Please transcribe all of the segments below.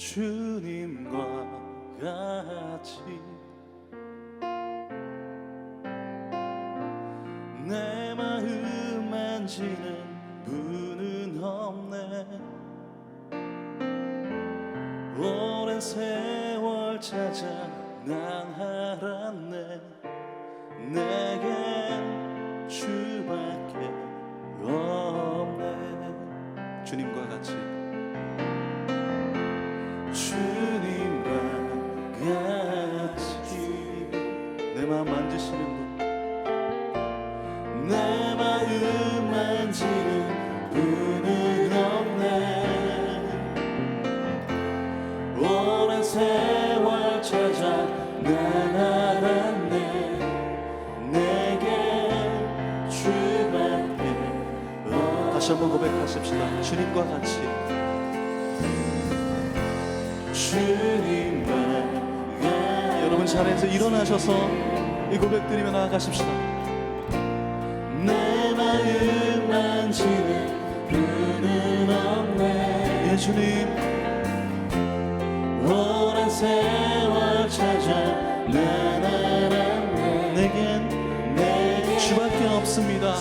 주님과 같이 내 마음 만지는 분은 없네. 오랜 세월 찾아 난 고백하십시다. 주님과 같이. 주님과 같이 여러분 자리에서 일어나셔서 이 고백 드리며 나아가십시다. 내 마음 만지는 분은 없네. 예 주님. 오랜 세월 찾아 난 알았네. 내겐 내 주밖에 없습니다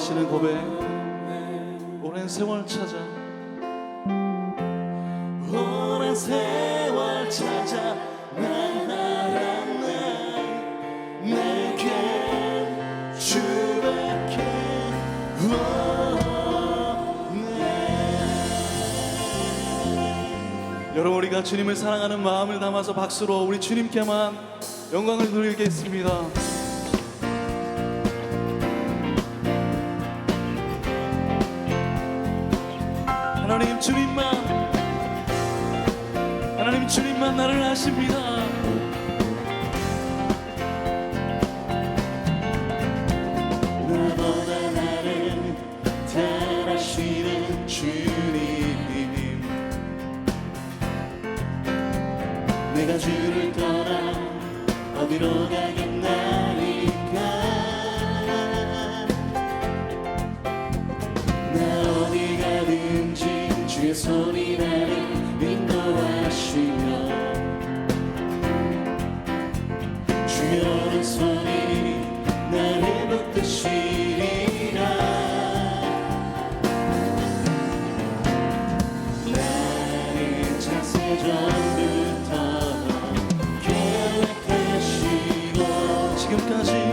하시는 고백. 오랜 세월 찾아. 오랜 세월 찾아 네. 여러분 우리가 주님을 사랑하는 마음을 담아서 박수로 우리 주님께만 영광을 돌리겠습니다. 하십니다. 나보다 나를 잘 아시는 주님 내가 주를 떠나 어디로 가게 지금까지.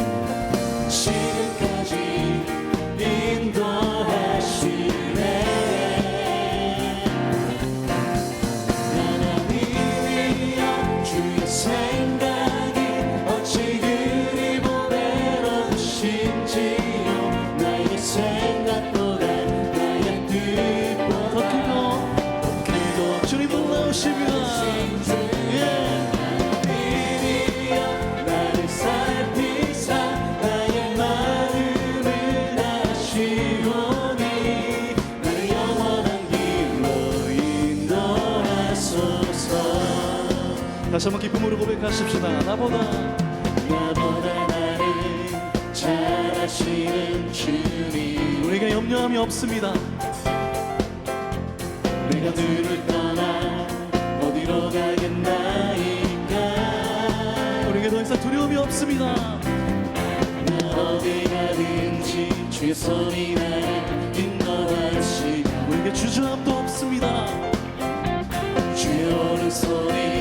다시 한번 기쁨으로 고백하십시다. 나보다 나보다 나를 잘하시는 주님 우리가 염려함이 없습니다. 내가 주를 떠나 어디로 가겠나이까 우리에게 더 이상 두려움이 없습니다. 어디 가든지 주의 손이 나를 인도하시 우리에게 주저함도 없습니다. 주의 오른손이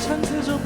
찬스죠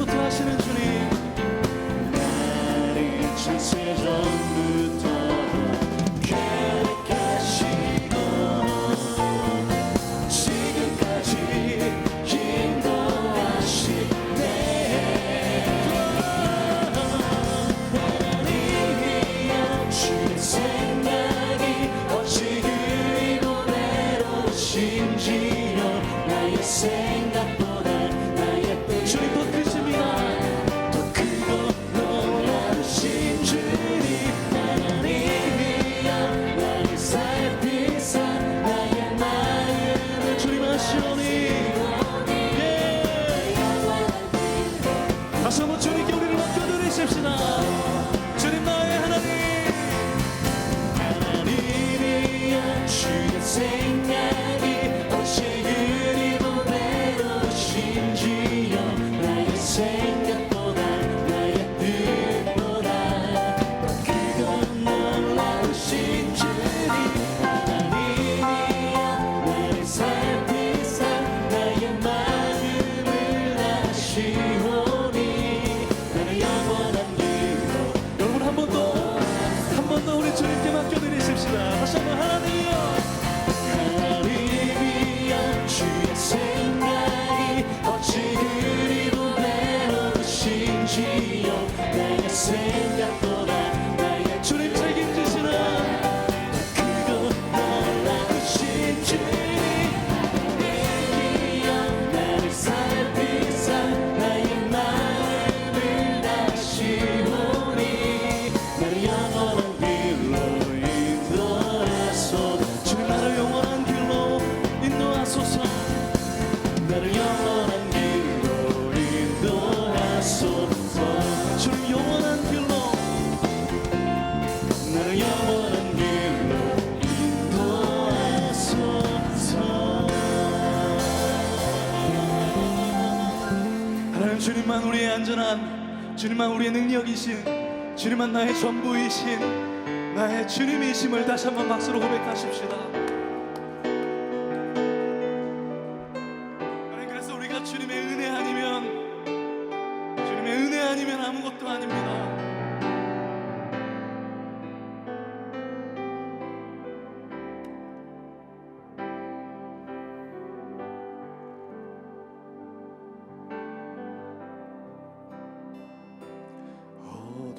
주님만 우리의 안전한 주님만 우리의 능력이신 주님만 나의 전부이신 나의 주님이심을 다시 한번 박수로 고백하십시다.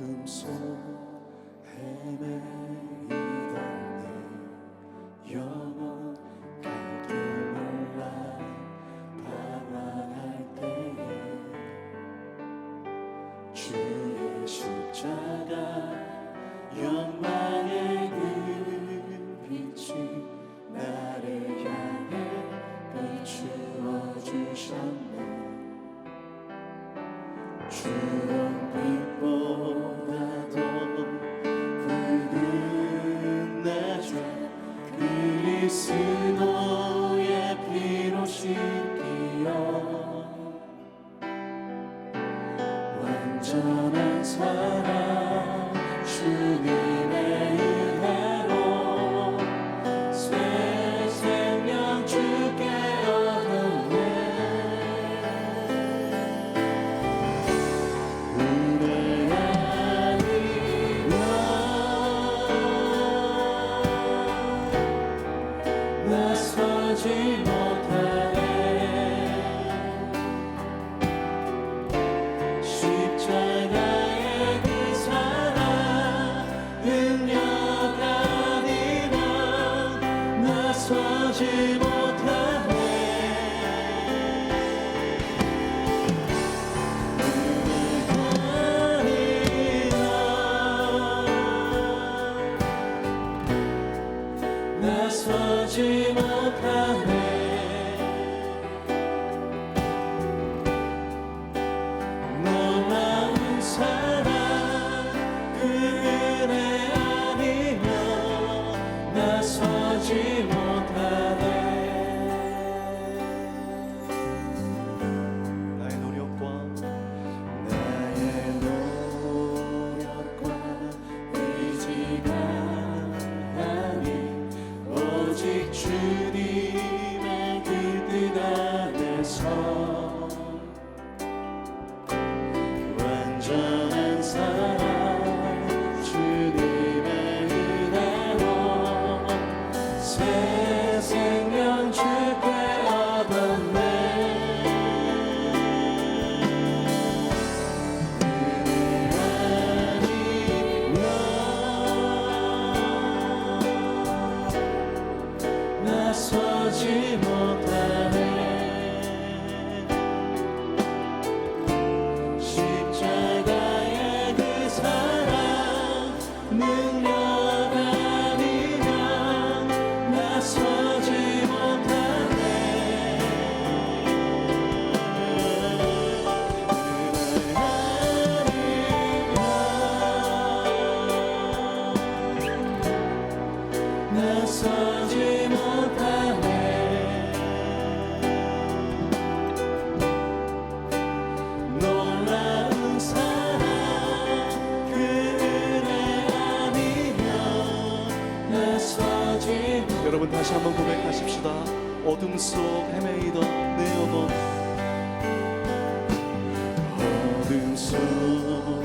and soul. 서지 못하 여러분 다시 한번 고백하십시다. 어둠 속 헤매이던 내 영혼 어둠 속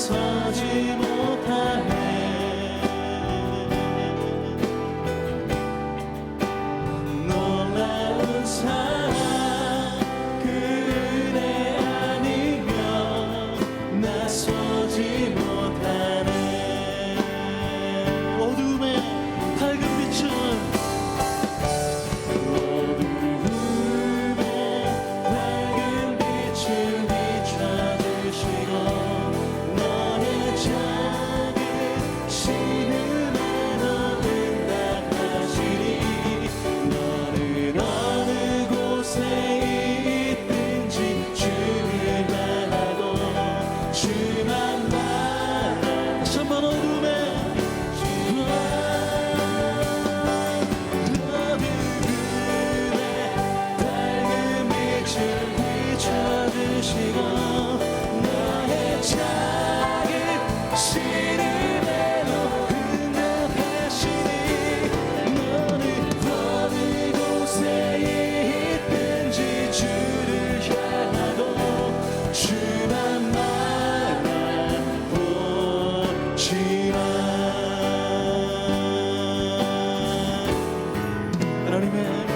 나서지 Darling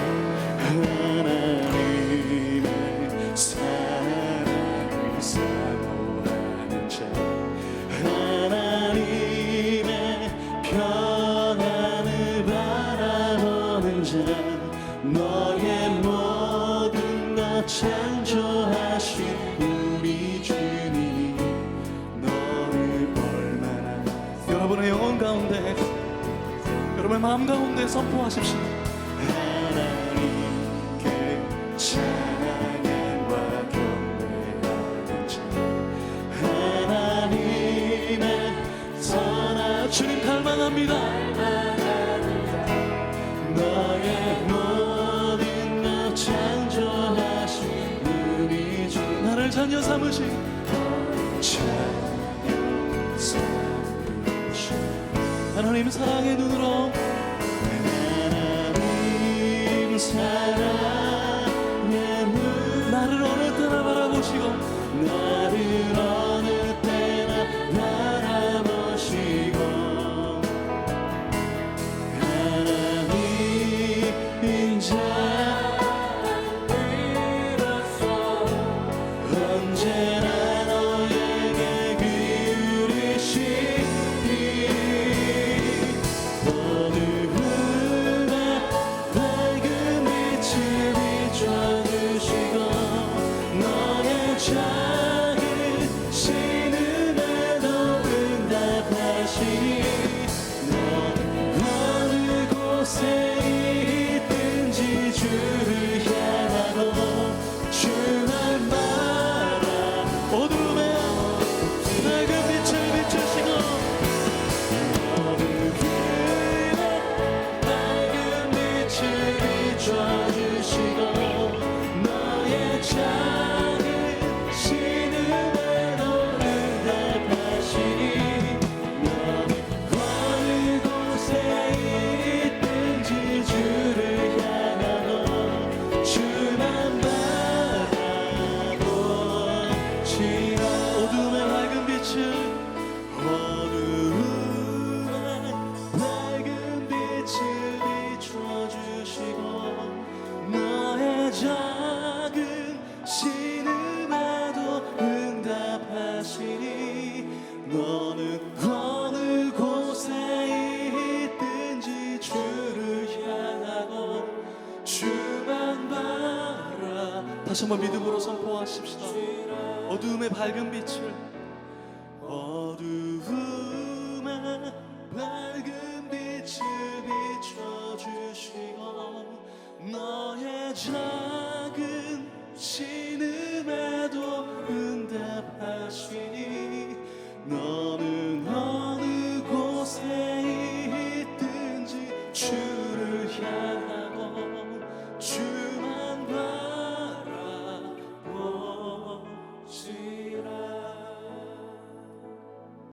주님 갈망합니다. 너의 모든 것 창조하신 우리 주 나를 자녀 삼으신 하나님 사랑의 눈으로 하나님 사랑 다시 한번 믿음으로 선포하십시다. 어두움의 밝은 빛을